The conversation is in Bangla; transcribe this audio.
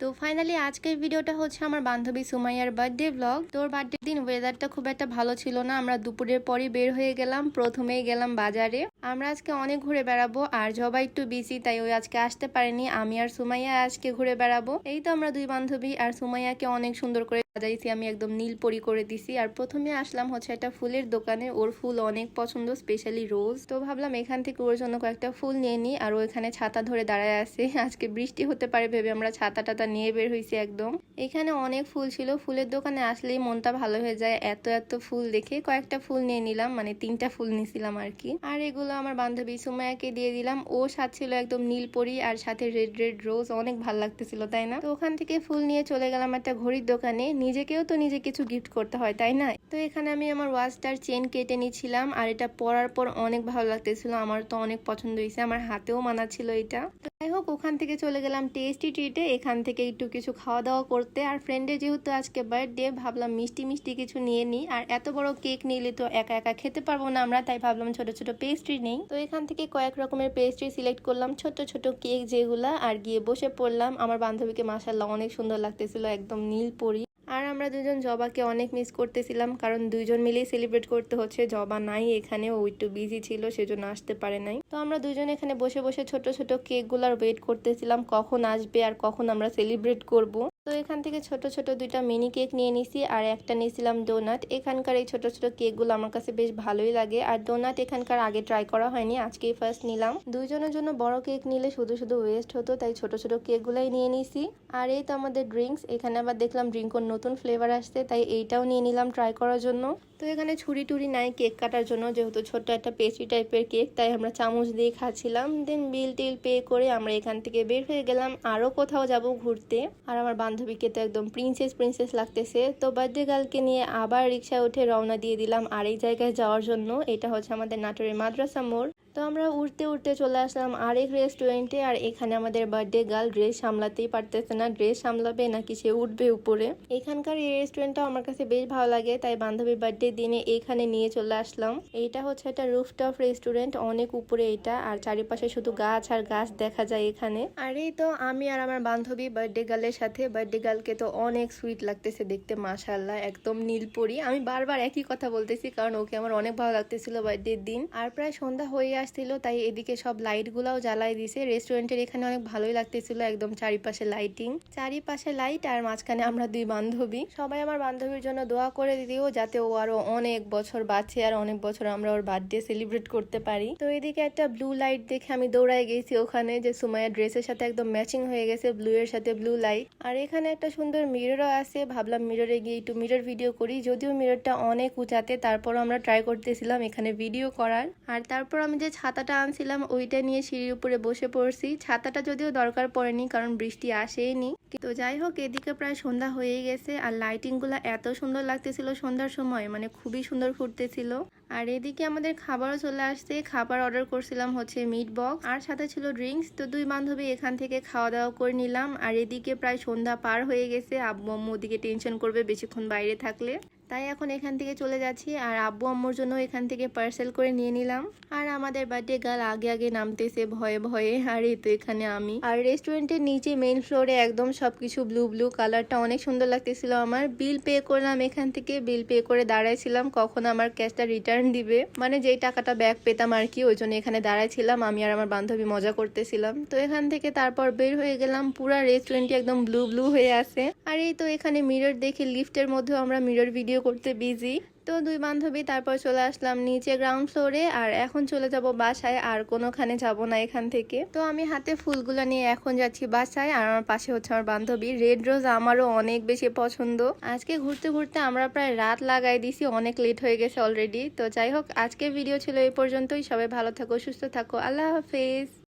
তো ফাইনালি আজকের ভিডিওটা হচ্ছে আমার বান্ধবী সুমাইয়ার বার্থডে ব্লগ তোর বার্থডে দিন ওয়েদারটা খুব একটা ভালো ছিল না। আমরা দুপুরের পরই বের হয়ে গেলাম, প্রথমেই গেলাম বাজারে। আমরা আজকে অনেক ঘুরে বেড়াবো, আর জবা একটু বিজি তাই ওই আজকে আসতে পারেনি। আমি আর সুমাইয়া আজকে ঘুরে বেড়াবো। এই তো আমরা দুই বান্ধবী, আর সুমাইয়াকে অনেক সুন্দর করে সাজাইছি আমি একদম নীল পরি করে দিছি। আর প্রথমে আসলাম হচ্ছে একটা ফুলের দোকানে। ওর ফুল অনেক পছন্দ স্পেশালি রোজ তো ভাবলাম এখান থেকে ওর জন্য কয়েকটা ফুল নিয়ে নিই। আর ওইখানে ছাতা ধরে দাঁড়ায় আছে। আজকে বৃষ্টি হতে পারে ভেবে আমরা ছাতা টাতা নিয়ে বের হয়েছি একদম। এখানে অনেক ফুল ছিল। ফুলের দোকানে আসলেই মনটা ভালো হয়ে যায় এত এত ফুল দেখে। কয়েকটা ফুল নিয়ে নিলাম মানে তিনটা ফুল নিছিলাম আর কি। আর এগুলো আমার বান্ধবী সুমায়াকে দিয়ে দিলাম। ও সাথে একদম নীল পরি আর সাথে রেড রেড রোজ অনেক ভালো লাগতেছিল, তাই না? তো ওখান থেকে ফুল নিয়ে চলে গেলাম একটা ঘড়ির দোকানে। নিজেকেও তো নিজে কিছু গিফট করতে হয়, তাই না? তো এখানে আমি আমার ওয়াচটার চেন কেটে নিয়েছিলাম আর এটা পরার পর অনেক ভালো লাগতেছিল, আমার তো অনেক পছন্দ হয়েছে, আমার হাতেও মানাচ্ছিল এটা। তো যাই হোক, ওখান থেকে চলে গেলাম টেস্টি ট্রিটে এখান থেকে একটু কিছু খাওয়া দাওয়া করতে, আর ফ্রেন্ডের যেহেতু আজকে বার্থডে ভাবলাম মিষ্টি মিষ্টি কিছু নিয়ে নিই, আর এত বড় কেক নিলে তো একা একা খেতে পারব না আমরা, তাই ভাবলাম ছোট ছোট পেস্ট্রি নেই। তো এখান থেকে কয়েক রকমের পেস্ট্রি সিলেক্ট করলাম, ছোট ছোট কেক যেগুলা, আর গিয়ে বসে পড়লাম। আমার বান্ধবীকে মাসাল্লাহ অনেক সুন্দর লাগতেছিল, একদম নীল পরি। আমরা দুজন জবাকে অনেক মিস করতেছিলাম, কারণ দুজন মিলেই সেলিব্রেট করতে হচ্ছে। জবা নাই এখানে, ও একটু বিজি ছিল, সেজন্য আসতে পারে নাই। তো আমরা দুজন এখানে বসে বসে ছোট ছোট কেকগুলার ওয়েট করতেছিলাম, কখন আসবে আর কখন আমরা সেলিব্রেট করব। তো এখান থেকে ছোট ছোট দুইটা মিনি কেক নিয়ে নিছি আর একটা নিয়েছিলাম ডোনাট এখানকার এই ছোট ছোট কেকগুলো আমার কাছে বেশ ভালোই লাগে। আর ডোনাট এখানকার আগে ট্রাই করা হয়নি, আজকেই ফার্স্ট নিলাম। দুইজনের জন্য বড় কেক নিলে শুধু শুধু ওয়েস্ট হতো, তাই ছোট ছোট কেকগুলাই নিয়ে নিছি। আর এই তো আমাদের ড্রিঙ্কস এখানে আবার দেখলাম ড্রিঙ্কর নতুন ফ্লেভার আসছে, তাই এইটাও নিয়ে নিলাম ট্রাই করার জন্য। তো এখানে ছুরি টুরি নাই, কেক কাটার জন্য যেহেতু ছোট্ট একটা পেস্ট্রি টাইপের কেক, তাই আমরা চামচ দিয়ে খাচ্ছিলাম। দেন বিল টিল পে করে আমরা এখান থেকে বের হয়ে গেলাম আরও কোথাও যাব ঘুরতে। আর আমার বান্ধবীকে তো একদম প্রিন্সেস প্রিন্সেস লাগতেছে। তো বার্থডে গার্লকে নিয়ে আবার রিক্সায় উঠে রওনা দিয়ে দিলাম আর এই জায়গায় যাওয়ার জন্য। এটা হচ্ছে আমাদের নাটোরের মাদ্রাসা মোড়। তো আমরা উঠতে উঠতে চলে আসলাম আরেক রেস্টুরেন্টে আর এখানে আমাদের বার্থডে গার্ল ড্রেস সামলাতেই পারতেছে না। ড্রেস সামলাবে নাকি সে উঠবে উপরে? এখানকার এই রেস্টুরেন্টটা আমার কাছে বেশ ভালো লাগে, তাই বান্ধবীর বার্থডে দিনে এখানে নিয়ে চলে আসলাম। এইটা হচ্ছে একটা রুফটপ রেস্টুরেন্ট অনেক উপরে এটা, আর চারিপাশে শুধু গাছ আর গাছ দেখা যায় এখানে। আর এই তো আমি আর আমার বান্ধবী বার্থডে গার্লের সাথে। বার্থডে গার্লকে তো অনেক সুইট লাগতেছে দেখতে মাশাল্লাহ একদম নীলপরি। আমি বারবার একই কথা বলতেছি, কারণ ওকে আমার অনেক ভালো লাগতেছিল বার্থডের দিন। আর প্রায় সন্ধ্যা হয়ে আসছিল, তাই এদিকে সব লাইট গুলাও জ্বালাই দিছে। রেস্টুরেন্টের এখানে অনেক ভালোই লাগতেছিল, একদম চারিপাশে লাইটিং চারিপাশে লাইট আর মাঝখানে আমরা দুই বান্ধবী। সবাই আমার বান্ধবীর জন্য দোয়া করে দিও, যাতে ও আরও অনেক বছর বাঁচে আর অনেক বছর আমরা ওর বার্থডে সেলিব্রেট করতে পারি। তো এদিকে একটা ব্লু লাইট দেখে আমি দৌড়াই গেছি ওখানে, যে সুমাইয়া ড্রেসের সাথে একদম ম্যাচিং হয়ে গেছে ব্লু এর সাথে ব্লু লাইট আর এখানে একটা সুন্দর মিররও আছে, ভাবলাম মিররে গিয়ে একটু মিরর ভিডিও করি, যদিও মিররটা অনেক উঁচাতে তারপর আমরা ট্রাই করতেছিলাম এখানে ভিডিও করার। আর তারপর আমি যে ছাতাটা আনছিলাম, ওইটা নিয়ে সিঁড়ির উপরে বসে পড়ছি। ছাতাটা যদিও দরকার পড়েনি, কারণ বৃষ্টি আসেইনি। তো যাই হোক, এদিকে প্রায় সন্ধ্যা হয়ে গেছে, আর লাইটিংগুলা এত সুন্দর লাগতেছিল সন্ধ্যার সময় মানে খুবই সুন্দর ফুটতেছিল। আর এদিকে আমাদের খাবারও চলে আসছে, খাবার অর্ডার করছিলাম হচ্ছে মিট বক্স আর সাথে ছিল ড্রিঙ্কস তো দুই বান্ধবী এখান থেকে খাওয়া দাওয়া করে নিলাম, আর এদিকে প্রায় সন্ধ্যা পার হয়ে গেছে। আব্বু আম্মু ওদিকে টেনশন করবে বেশিক্ষণ বাইরে থাকলে। তাই এখন এখান থেকে চলে যাচ্ছি আর আব্বু আম্মুর জন্য এখান থেকে পার্সেল করে নিয়ে নিলাম। আর আমাদের বার্থডে গার্ল আগে আগে নামতেছে ভয়ে ভয়ে। আর এই তো এখানে আমি। আর রেস্টুরেন্টের নিচে মেইন ফ্লোরে একদম সবকিছু ব্লু ব্লু কালারটা অনেক সুন্দর লাগতেছিল আমার। বিল পে করলাম এখান থেকে। বিল পে করে দাঁড়াইছিলাম। কখন আমার ক্যাশটা রিটার্ন দিবে? মানে যেই টাকাটা ব্যাগ পেতাম আর কি, ওই জন্য এখানে দাঁড়াইছিলাম। আমি আর আমার বান্ধবী মজা করতেছিলাম। তো এখান থেকে তারপর বের হয়ে গেলাম। পুরা রেস্টুরেন্টটি একদম ব্লু ব্লু হয়ে আছে। আর এই তো এখানে মিরর দেখে লিফটের মধ্যেও আমরা মিরর ভিডিও করতে বিজি তো দুই বান্ধবী তারপর চলে আসলাম নিচে গ্রাউন্ড ফ্লোরে আর এখন চলে যাব বাসায়, আর কোনোখানে যাব না এখান থেকে। তো আমি হাতে ফুলগুলো নিয়ে এখন যাচ্ছি বাসায়, আর আমার পাশে হচ্ছে আমার বান্ধবী। রেড রোজ আমারও অনেক বেশি পছন্দ। আজকে ঘুরতে ঘুরতে আমরা প্রায় রাত লাগাই দিছি, অনেক লেট হয়ে গেছে অলরেডি তো যাই হোক, আজকের ভিডিও ছিল এই পর্যন্তই। সবাই ভালো থাকো, সুস্থ থাকো। আল্লাহ হাফেজ।